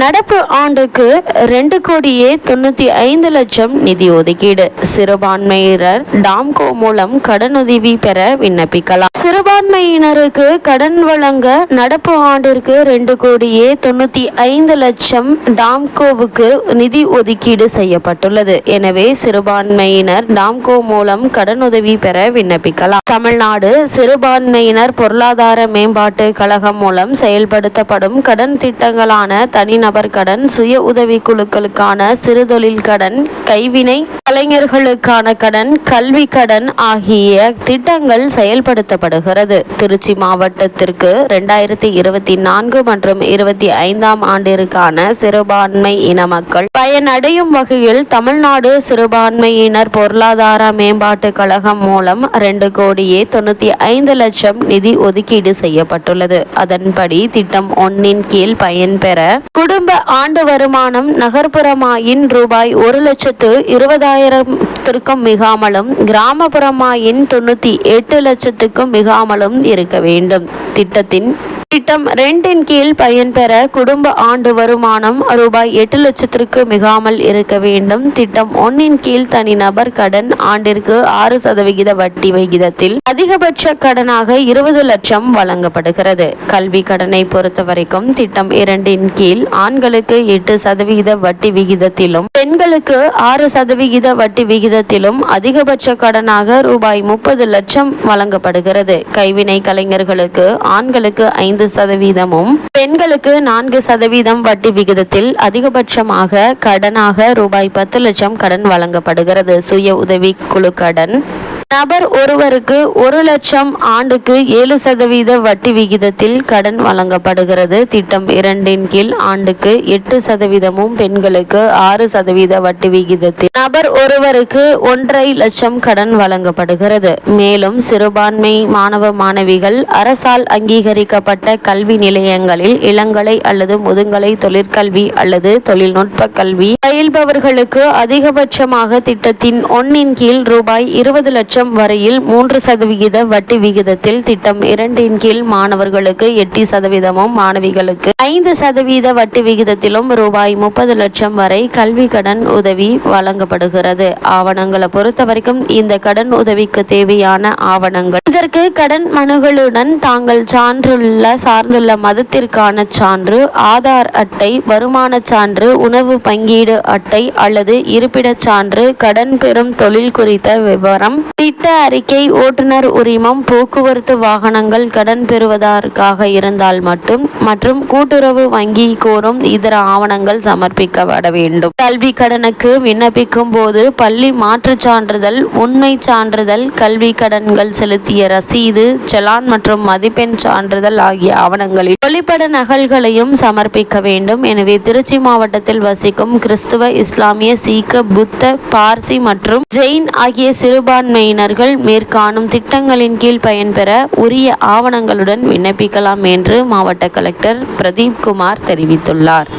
நடப்பு ஆண்டுக்கு ரெண்டு கோடியே தொண்ணூத்தி ஐந்து லட்சம் நிதி ஒதுக்கீடு. சிறுபான்மையினர் டாம்கோ மூலம் கடனுதவி பெற விண்ணப்பிக்கலாம். சிறுபான்மையினருக்கு கடன் வழங்க நடப்பு ஆண்டிற்கு ரெண்டு கோடியே தொண்ணூத்தி ஐந்து லட்சம் டாம்கோவுக்கு நிதி ஒதுக்கீடு செய்யப்பட்டுள்ளது. எனவே சிறுபான்மையினர் டாம்கோ மூலம் கடனுதவி பெற விண்ணப்பிக்கலாம். தமிழ்நாடு சிறுபான்மையினர் பொருளாதார மேம்பாட்டு கழகம் மூலம் செயல்படுத்தப்படும் கடன் திட்டங்களான தனிநபர் நபர் கடன் சுய உதவி குழுக்களுக்கான சிறுதொழில் கடன் கைவினை கலைஞர்களுக்கான கடன் கல்வி கடன் ஆகிய திட்டங்கள் செயல்படுத்தப்படுகிறது. திருச்சி மாவட்டத்திற்கு ரெண்டாயிரத்தி இருபத்தி நான்கு மற்றும் இருபத்தி ஐந்தாம் ஆண்டிற்கான சிறுபான்மை இன மக்கள் பயனடையும் வகையில் தமிழ்நாடு சிறுபான்மையினர் பொருளாதார மேம்பாட்டு கழகம் மூலம் ரெண்டு கோடியே தொண்ணூத்தி ஐந்து லட்சம் நிதி ஒதுக்கீடு செய்யப்பட்டுள்ளது. அதன்படி திட்டம் ஒன்னின் கீழ் பயன்பெற குடும்ப ஆண்டு வருமானம் நகர்ப்புறமாயின் ரூபாய் ஒரு லட்சத்து இருபதாயிரம் இருபதாயிரத்திற்கும் மிகாமலும் கிராமப்புறமாயின் தொண்ணூத்தி எட்டு லட்சத்துக்கும் மிகாமலும் இருக்க வேண்டும். திட்டத்தின் திட்டம் ரெண்டின் கீழ் பயன்பெற குடும்ப ஆண்டு வருமானம் ரூபாய் எட்டு லட்சத்திற்கு மிகாமல் இருக்க வேண்டும். திட்டம் ஒன்னின் கீழ் தனிநபர் கடன் ஆண்டிற்கு ஆறு சதவிகித வட்டி விகிதத்தில் அதிகபட்ச கடனாக இருபது லட்சம் வழங்கப்படுகிறது. கல்வி கடனை பொறுத்தவரைக்கும் திட்டம் இரண்டின் கீழ் ஆண்களுக்கு எட்டு சதவிகித வட்டி விகிதத்திலும் பெண்களுக்கு ஆறு சதவிகித வட்டி விகிதத்திலும் அதிகபட்ச கடனாக ரூபாய் முப்பது லட்சம் வழங்கப்படுகிறது. கைவினை கலைஞர்களுக்கு ஆண்களுக்கு ஐந்து சதவீதமும் பெண்களுக்கு நான்கு சதவீதம் வட்டி விகிதத்தில் அதிகபட்சமாக கடனாக ரூபாய் பத்து லட்சம் கடன் வழங்கப்படுகிறது. சுய உதவி குழு கடன் நபர் ஒருவருக்கு ஒரு லட்சம் ஆண்டுக்கு ஏழு சதவீத வட்டி விகிதத்தில் கடன் வழங்கப்படுகிறது. திட்டம் இரண்டின் கீழ் ஆண்டுக்கு எட்டு சதவீதமும் பெண்களுக்கு ஆறு சதவீத வட்டி விகிதத்தில் நபர் ஒருவருக்கு ஒன்றரை லட்சம் கடன் வழங்கப்படுகிறது. மேலும் சிறுபான்மை மாணவ மாணவிகள் அரசால் அங்கீகரிக்கப்பட்ட கல்வி நிலையங்களில் இளங்கலை அல்லது முதுங்கலை தொழிற்கல்வி அல்லது தொழில்நுட்ப கல்வி பயில்பவர்களுக்கு அதிகபட்சமாக திட்டத்தின் ஒன்னின் கீழ் ரூபாய் இருபது லட்சம் லட்சம் வரையில் மூன்று சதவிகித வட்டி விகிதத்தில் திட்டம் இரண்டின் கீழ் மாணவர்களுக்கு எட்டு சதவீதமும் மாணவிகளுக்கு ஐந்து சதவீத வட்டி விகிதத்திலும் ரூபாய் முப்பது லட்சம் வரை கல்வி கடன் உதவி வழங்கப்படுகிறது. ஆவணங்களை பொறுத்தவரைக்கும் இந்த கடன் உதவிக்கு தேவையான ஆவணங்கள். இதற்கு கடன் மனுகளுடன் தாங்கள் சான்றுள்ள சார்ந்துள்ள மதத்திற்கான சான்று ஆதார் அட்டை வருமான சான்று உணவு பங்கீடு அட்டை அல்லது இருப்பிடச் சான்று கடன் பெறும் தொழில் குறித்த விவரம் திட்ட அறிக்கை ஓட்டுநர் உரிமம் போக்குவரத்து வாகனங்கள் கடன் பெறுவதற்காக இருந்தால் மட்டும் மற்றும் கூட்டுறவு வங்கி கோரும் இதர ஆவணங்கள் சமர்ப்பிக்கப்பட வேண்டும். கல்வி கடனுக்கு விண்ணப்பிக்கும் போது பள்ளி மாற்றுச் சான்றிதழ் உண்மை சான்றிதழ் கல்வி கடன்கள் செலுத்திய ரசீது செலான் மற்றும் மதிப்பெண் சான்றிதழ் ஆகிய ஆவணங்களில் ஒளிப்பட நகல்களையும் சமர்ப்பிக்க வேண்டும். எனவே திருச்சி மாவட்டத்தில் வசிக்கும் கிறிஸ்துவ இஸ்லாமிய சீக்க புத்த பார்சி மற்றும் ஜெயின் ஆகிய தரப்பினர்கள் மேற்காணும் திட்டங்களின் கீழ் பயன்பெற உரிய ஆவணங்களுடன் விண்ணப்பிக்கலாம் என்று மாவட்ட கலெக்டர் பிரதீப் குமார் தெரிவித்துள்ளார்.